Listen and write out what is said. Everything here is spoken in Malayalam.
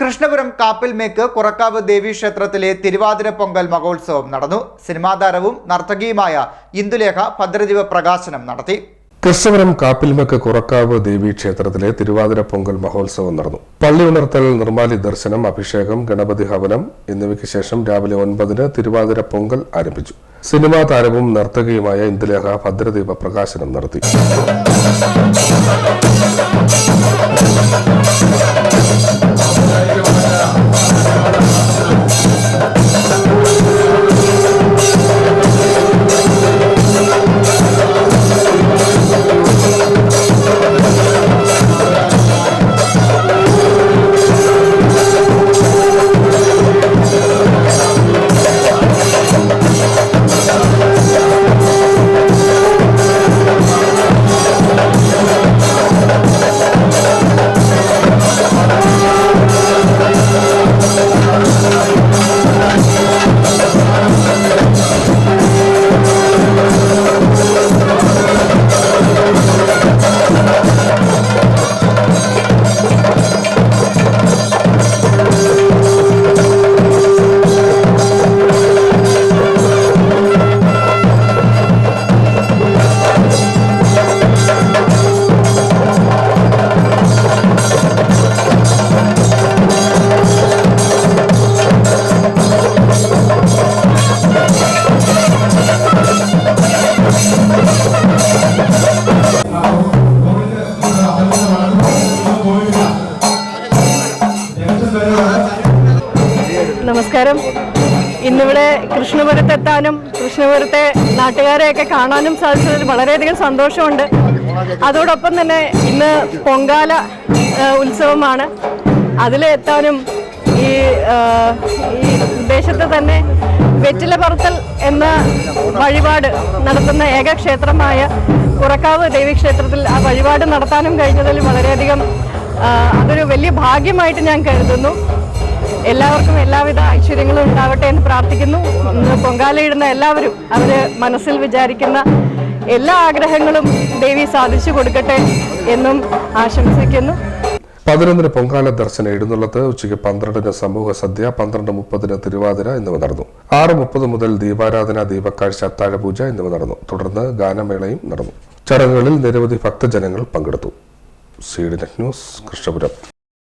കൃഷ്ണപുരം കാപ്പിൽമേക്ക് കുറക്കാവ് ദേവീക്ഷേത്രത്തിലെ തിരുവാതിര പൊങ്കൽ മഹോത്സവം നടന്നു. സിനിമാതാരവും നർത്തകിയുമായ ഇന്ദുലേഖ ഭദ്രദീപ പ്രകാശനം നടത്തി. കൃഷ്ണപുരം കാപ്പിൽമക്ക് കുറക്കാവ് ദേവി ക്ഷേത്രത്തിലെ തിരുവാതിര പൊങ്കൽ മഹോത്സവം നടന്നു. പള്ളി ഉണർത്തൽ നിർമ്മാലി ദർശനം അഭിഷേകം ഗണപതി ഹവനം എന്നിവയ്ക്ക് ശേഷം രാവിലെ ഒൻപതിന് തിരുവാതിര പൊങ്കൽ ആരംഭിച്ചു. സിനിമാ താരവും നർത്തകിയുമായ ഇന്ദുലേഖ ഭദ്രദീപ പ്രകാശനം നടത്തി. നമസ്കാരം. ഇന്നിവിടെ കൃഷ്ണപുരത്ത് എത്താനും കൃഷ്ണപുരത്തെ നാട്ടുകാരെയൊക്കെ കാണാനും സാധിച്ചതിൽ വളരെയധികം സന്തോഷമുണ്ട്. അതോടൊപ്പം തന്നെ ഇന്ന് പൊങ്കാല ഉത്സവമാണ്. അതിലെത്താനും ഈ ഈ ദേശത്ത് തന്നെ വെറ്റില പറത്തൽ എന്ന വഴിപാട് നടത്തുന്ന ഏക ക്ഷേത്രമായ കുറക്കാവ് ദേവീക്ഷേത്രത്തിൽ ആ വഴിപാട് നടത്താനും കഴിഞ്ഞതിൽ വളരെയധികം അതൊരു വലിയ ഭാഗ്യമായിട്ട് ഞാൻ കരുതുന്നു. എല്ലാവർക്കും എല്ലാവിധ ഐശ്വര്യങ്ങളും ഉണ്ടാവട്ടെ എന്ന് പ്രാർത്ഥിക്കുന്നു. പൊങ്കാലയിടുന്ന എല്ലാവരും അവർ മനസ്സിൽ വിചാരിക്കുന്ന എല്ലാ ആഗ്രഹങ്ങളും ദേവി സാധിച്ചു കൊടുക്കട്ടെ എന്നും ആശംസിക്കുന്നു. പതിനൊന്നിന് പൊങ്കാല ദർശനം ഇടുന്നുള്ളത് ഉച്ചയ്ക്ക് പന്ത്രണ്ടിന് സമൂഹ സദ്യ പന്ത്രണ്ട് മുപ്പതിന് തിരുവാതിര എന്നിവ നടന്നു. ആറ് മുപ്പത് മുതൽ ദീപാരാധന ദീപക്കാഴ്ച അത്താഴപൂജ എന്നിവ നടന്നു. തുടർന്ന് ഗാനമേളയും നടന്നു. ചടങ്ങുകളിൽ നിരവധി ഭക്തജനങ്ങൾ പങ്കെടുത്തു. C D net news Krishnapuram.